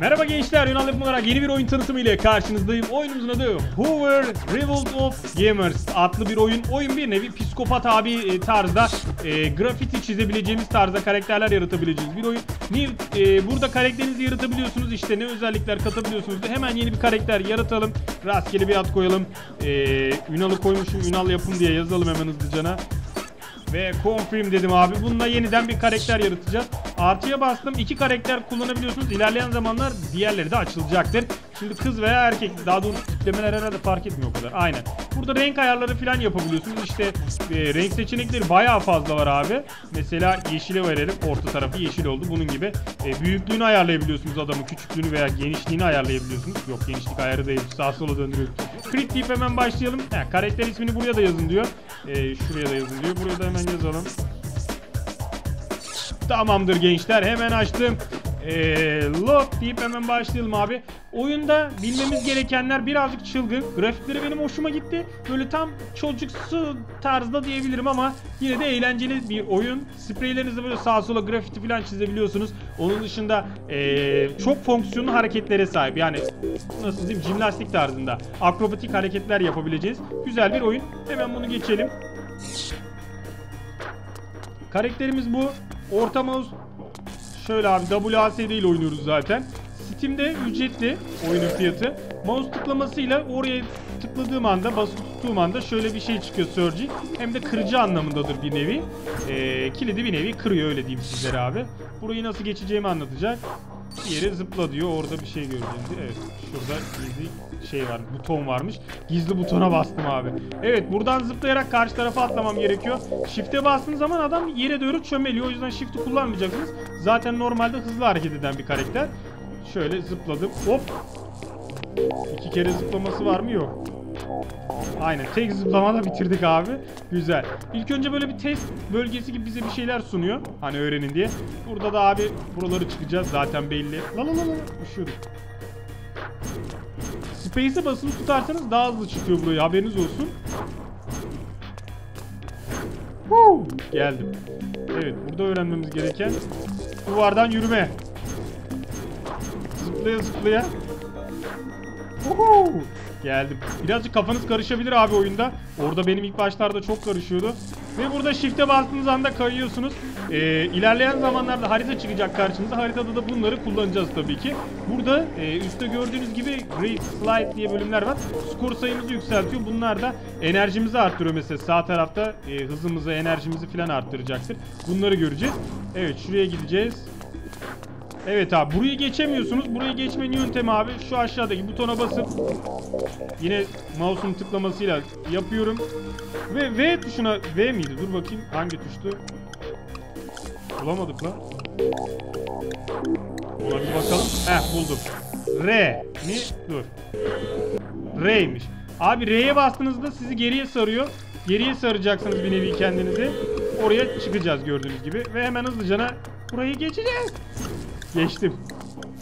Merhaba gençler, Yunan yapım olarak yeni bir oyun tanıtımı ile karşınızdayım. Oyunumuzun adı Hoover Revolt of Gamers adlı bir oyun. Oyun bir nevi psikopat abi e, tarzda e, grafiti çizebileceğimiz tarzda karakterler yaratabileceğimiz bir oyun. New, e, burada karakterinizi yaratabiliyorsunuz. İşte ne özellikler katabiliyorsunuz. Da hemen yeni bir karakter yaratalım. Rastgele bir ad koyalım. E, Ünal'ı koymuşum. Ünal yapım diye yazalım hemen hızlıcana. Ve confirm dedim abi. Bununla yeniden bir karakter yaratacağız. Artıya bastım. iki karakter kullanabiliyorsunuz. İlerleyen zamanlar diğerleri de açılacaktır. Şimdi kız veya erkek. Daha doğrusu tiplemeler herhalde fark etmiyor o kadar. Aynen. Burada renk ayarları falan yapabiliyorsunuz. İşte e, renk seçenekleri bayağı fazla var abi. Mesela yeşile verelim. Orta tarafı yeşil oldu. Bunun gibi. E, büyüklüğünü ayarlayabiliyorsunuz adamın. Küçüklüğünü veya genişliğini ayarlayabiliyorsunuz. Yok genişlik ayarı değil. Sağa sola döndürüyoruz. Crit deyip hemen başlayalım. He, karakter ismini buraya da yazın diyor. E, şuraya da yazın diyor. Buraya da hemen yazalım. Tamamdır gençler hemen açtım. Ee, load deyip hemen başlayalım abi. Oyunda bilmemiz gerekenler birazcık çılgın. Grafikleri benim hoşuma gitti. Böyle tam çocuksu tarzda diyebilirim ama yine de eğlenceli bir oyun. Spreylerinizle böyle sağa sola grafiti falan çizebiliyorsunuz. Onun dışında ee, çok fonksiyonlu hareketlere sahip. Yani nasıl diyeyim jimnastik tarzında. Akrobatik hareketler yapabileceğiz. Güzel bir oyun. Hemen bunu geçelim. Karakterimiz bu. Orta mouse şöyle abi WASD ile oynuyoruz zaten. Steam'de ücretli oyunun fiyatı. Mouse tıklamasıyla oraya tıkladığım anda, basıp tuttuğum anda şöyle bir şey çıkıyor Surge. Hem de kırıcı anlamındadır bir nevi. Ee, kilidi bir nevi kırıyor öyle diyeyim sizlere abi. Burayı nasıl geçeceğimi anlatacak. Bir yere zıpla diyor. Orada bir şey göreceğiz. Evet. Şurada gizli şey var. Buton varmış. Gizli butona bastım abi. Evet buradan zıplayarak karşı tarafa atlamam gerekiyor. Shift'e bastığınız zaman adam yere doğru çömeliyor. O yüzden shift'i kullanmayacaksınız. Zaten normalde hızlı hareket eden bir karakter. Şöyle zıpladım. Hop. İki kere zıplaması var mı? Yok. Aynen. Tek zıplamada bitirdik abi. Güzel. İlk önce böyle bir test bölgesi gibi bize bir şeyler sunuyor. Hani öğrenin diye. Burada da abi buraları çıkacağız zaten belli. La la la la. Üşüyorduk. Space'e basılı tutarsanız daha hızlı çıkıyor buraya. Haberiniz olsun. Woo! Geldim. Evet burada öğrenmemiz gereken duvardan yürüme. Zıplaya zıplaya. Woohoo! Geldim. Birazcık kafanız karışabilir abi oyunda. Orada benim ilk başlarda çok karışıyordu. Ve burada shift'e bastığınız anda kayıyorsunuz. Ee, ilerleyen zamanlarda harita çıkacak karşınıza. Haritada da bunları kullanacağız tabii ki. Burada e, üstte gördüğünüz gibi Great Slide diye bölümler var. Skor sayımızı yükseltiyor. Bunlar da enerjimizi arttırıyor mesela. Sağ tarafta e, hızımızı, enerjimizi falan arttıracaktır. Bunları göreceğiz. Evet şuraya gideceğiz. Evet abi burayı geçemiyorsunuz. Burayı geçmenin yöntemi abi şu aşağıdaki butona basıp yine mouse'un tıklamasıyla yapıyorum. Ve V tuşuna V miydi? Dur bakayım hangi tuştu? Bulamadık lan. Ona bir bakalım. Heh buldum. R mi? Dur. R'ymiş. Abi R'ye bastığınızda sizi geriye sarıyor. Geriye saracaksınız bir nevi kendinizi. Oraya çıkacağız gördüğünüz gibi. Ve hemen hızlıcana burayı geçeceğiz. Geçtim.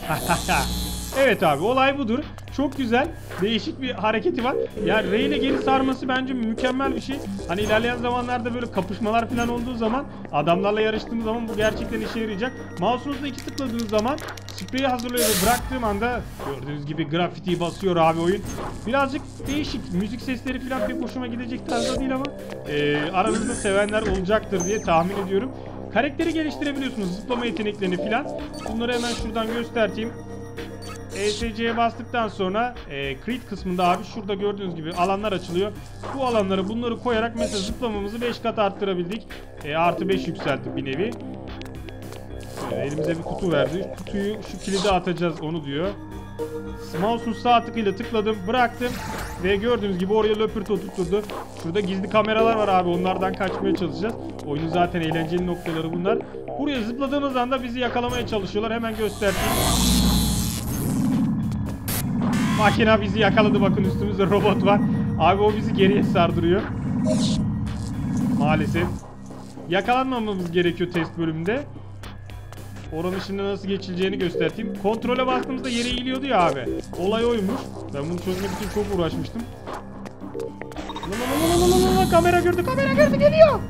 evet abi olay budur. Çok güzel. Değişik bir hareketi var. Ya R ile geri sarması bence mükemmel bir şey. Hani ilerleyen zamanlarda böyle kapışmalar falan olduğu zaman adamlarla yarıştığımız zaman bu gerçekten işe yarayacak. Mouse'unuzda iki tıkladığınız zaman spreyi hazırlıyor ve bıraktığım anda gördüğünüz gibi grafitiyi basıyor abi oyun. Birazcık değişik. Müzik sesleri falan pek hoşuma gidecek tarzda değil ama e, aranızda sevenler olacaktır diye tahmin ediyorum. Karakteri geliştirebiliyorsunuz. Zıplama yeteneklerini filan. Bunları hemen şuradan göstereyim. ESC'ye bastıktan sonra e, crit kısmında abi şurada gördüğünüz gibi alanlar açılıyor. Bu alanları bunları koyarak mesela zıplamamızı 5 kat arttırabildik. E, artı 5 yükselttik bir nevi. E, elimize bir kutu verdi. Kutuyu şu kilide atacağız onu diyor. Mouse'un sağ tıkıyla tıkladım, bıraktım ve gördüğünüz gibi oraya löpürtü tutturdu. Şurada gizli kameralar var abi onlardan kaçmaya çalışacağız. Oyunun zaten eğlenceli noktaları bunlar. Buraya zıpladığımız anda bizi yakalamaya çalışıyorlar. Hemen göstereyim. Makina bizi yakaladı bakın üstümüzde robot var. Abi o bizi geriye sardırıyor. Maalesef. Yakalanmamamız gerekiyor test bölümünde. Oranın şimdi nasıl geçileceğini göstereyim. Kontrole bastığımızda yere eğiliyordu ya abi. Olay oymuş. Ben bunu çözmek için çok uğraşmıştım. La la la la la la kamera gördü kamera gördü geliyor.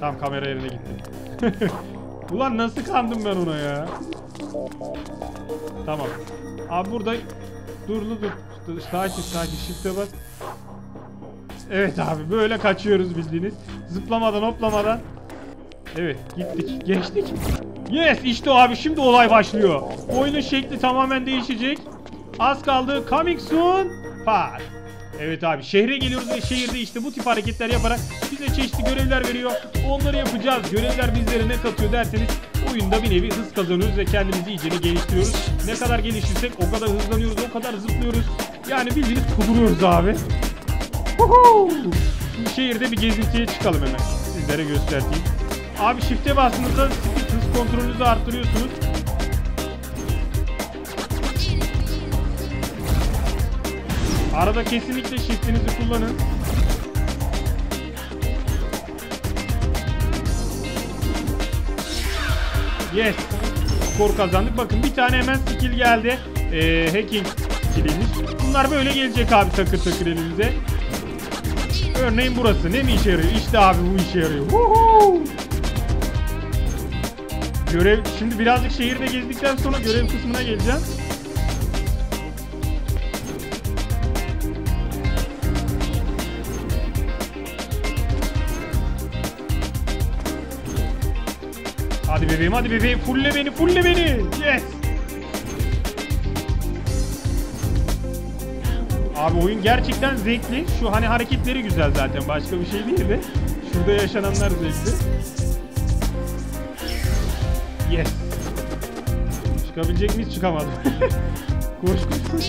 Tam kamera yerine gitti. Ulan nasıl kandım ben ona ya? Tamam. Abi burada durlu dur. dur. Sakin sakin shift'e bas. Evet abi böyle kaçıyoruz bildiğiniz. Zıplamadan hoplamadan. Evet gittik geçtik. Yes işte abi şimdi olay başlıyor. Oyunun şekli tamamen değişecek. Az kaldı. Coming soon. Part. Evet abi şehre geliyoruz ve şehirde işte bu tip hareketler yaparak bize çeşitli görevler veriyor. Onları yapacağız. Görevler bizlere ne katıyor derseniz oyunda bir nevi hız kazanıyoruz ve kendimizi iyice geliştiriyoruz. Ne kadar gelişirsek o kadar hızlanıyoruz, o kadar zıplıyoruz. Yani bildiğiniz kuduruyoruz abi. Huhu! Şehirde bir gezintiye çıkalım hemen. Sizlere göstereyim. Abi shift'e bastığınızda speed hız kontrolünüzü arttırıyorsunuz. Arada kesinlikle shift'inizi kullanın. Yes. Skor kazandık. Bakın bir tane hemen skill geldi. Ee, hacking skilliymiş. Bunlar böyle gelecek abi takır takır elimize. Örneğin burası. Ne mi işe yarıyor? İşte abi bu işe yarıyor. Woohoo! Görev şimdi birazcık şehirde gezdikten sonra görev kısmına geleceğim. Hadi bebeğim hadi bebeğim fulle beni fulle beni. Yes. Abi oyun gerçekten zevkli. Şu hani hareketleri güzel zaten. Başka bir şey değil de. Şurada yaşananlar zevkli. Yes. Çıkabilecek miyiz? Çıkamadım. koş koş koş.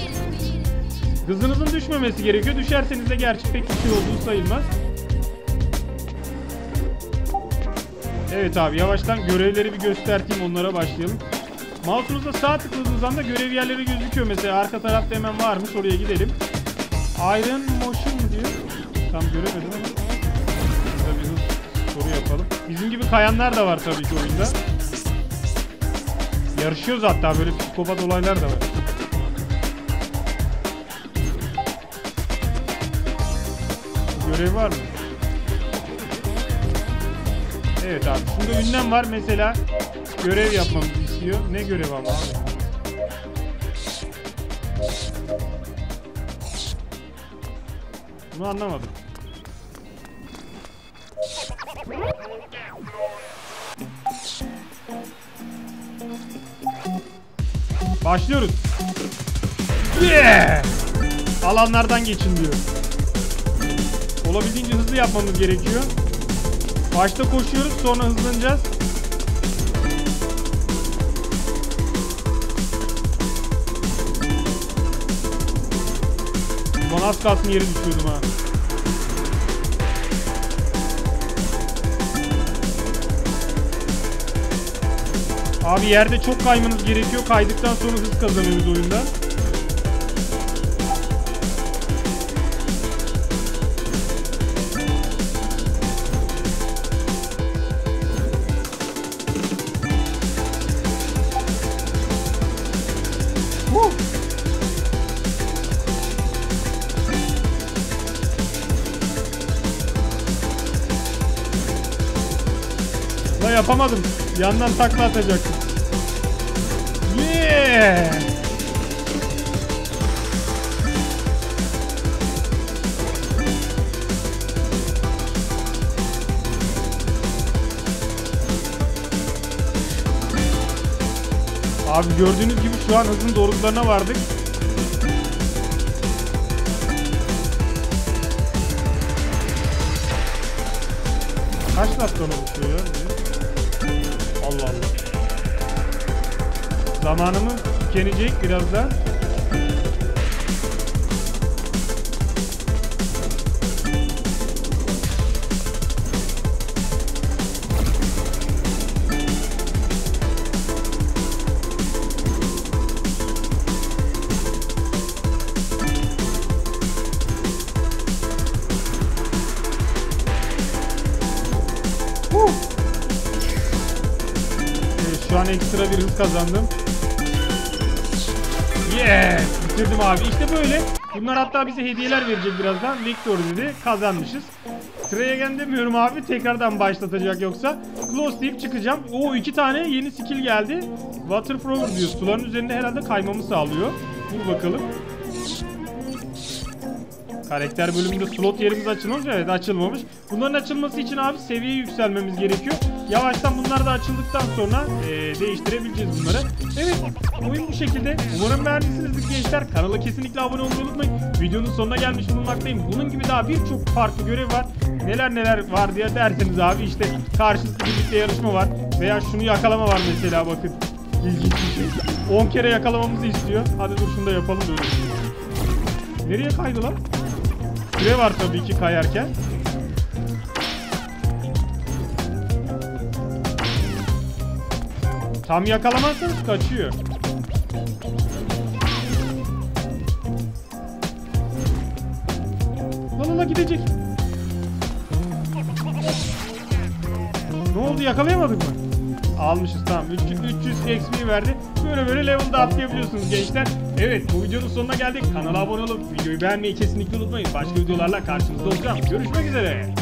Hızınızın düşmemesi gerekiyor. Düşerseniz de gerçi pek bir şey olduğu sayılmaz. Evet abi yavaştan görevleri bir göstereyim onlara başlayalım. Mouse'unuzda sağ tıkladığınız anda görev yerleri gözüküyor. Mesela arka tarafta hemen varmış oraya gidelim. Iron Motion diyor? Tam göremedim ama. Burada bir hız soru yapalım. Bizim gibi kayanlar da var tabii ki oyunda. Yarışıyoruz hatta böyle psikopat olaylar da var. Görev var mı? Evet abi. Şunda ünlem var mesela. Görev yapmamızı istiyor. Ne görev ama abi? Bunu anlamadım. Başlıyoruz. Yeah! Alanlardan geçin diyor. Olabildiğince hızlı yapmamız gerekiyor. Başta koşuyoruz sonra hızlanacağız. Ulan az kalsın yere düşüyordum ha. Abi yerde çok kaymanız gerekiyor. Kaydıktan sonra hız kazanıyoruz oyunda. Yapamadım. Yandan takla atacaktım. Yeah! Abi gördüğünüz gibi şu an hızın doruklarına vardık. Kaç dakika oluşuyor ya? Allah Allah. Zamanımız tükenecek biraz ekstra bir hız kazandım. Yeah! Bitirdim abi. İşte böyle. Bunlar hatta bize hediyeler verecek birazdan. Victor dedi. Kazanmışız. Try again demiyorum abi. Tekrardan başlatacak yoksa. Close deyip çıkacağım. Oo iki tane yeni skill geldi. Water Flower diyor. Suların üzerinde herhalde kaymamı sağlıyor. Dur bakalım. Karakter bölümünde slot yerimiz açılmamış mı? Evet açılmamış. Bunların açılması için abi seviye yükselmemiz gerekiyor. Yavaştan bunlar da açıldıktan sonra eee, değiştirebileceğiz bunları. Evet oyun bu şekilde. Umarım beğenmişsinizdir gençler. Kanala kesinlikle abone olmayı unutmayın. Videonun sonuna gelmiş bulunmaktayım. Bunun gibi daha birçok farklı görev var. Neler neler var diye derseniz abi işte karşılıklı birlikte yarışma var. Veya şunu yakalama var mesela bakın. İlginç bir şey. 10 kere yakalamamızı istiyor. Hadi dur şunu da yapalım böyle. Nereye kaydı lan? Süre var tabii ki kayarken. Tam yakalamazsanız kaçıyor. La gidecek. Ne oldu yakalayamadık mı? Almışız tamam. 300, 300 XP verdi. Böyle böyle level'da atlayabiliyorsunuz gençler. Evet bu videonun sonuna geldik. Kanala abone olup videoyu beğenmeyi kesinlikle unutmayın. Başka videolarla karşınızda olacağım. Görüşmek üzere.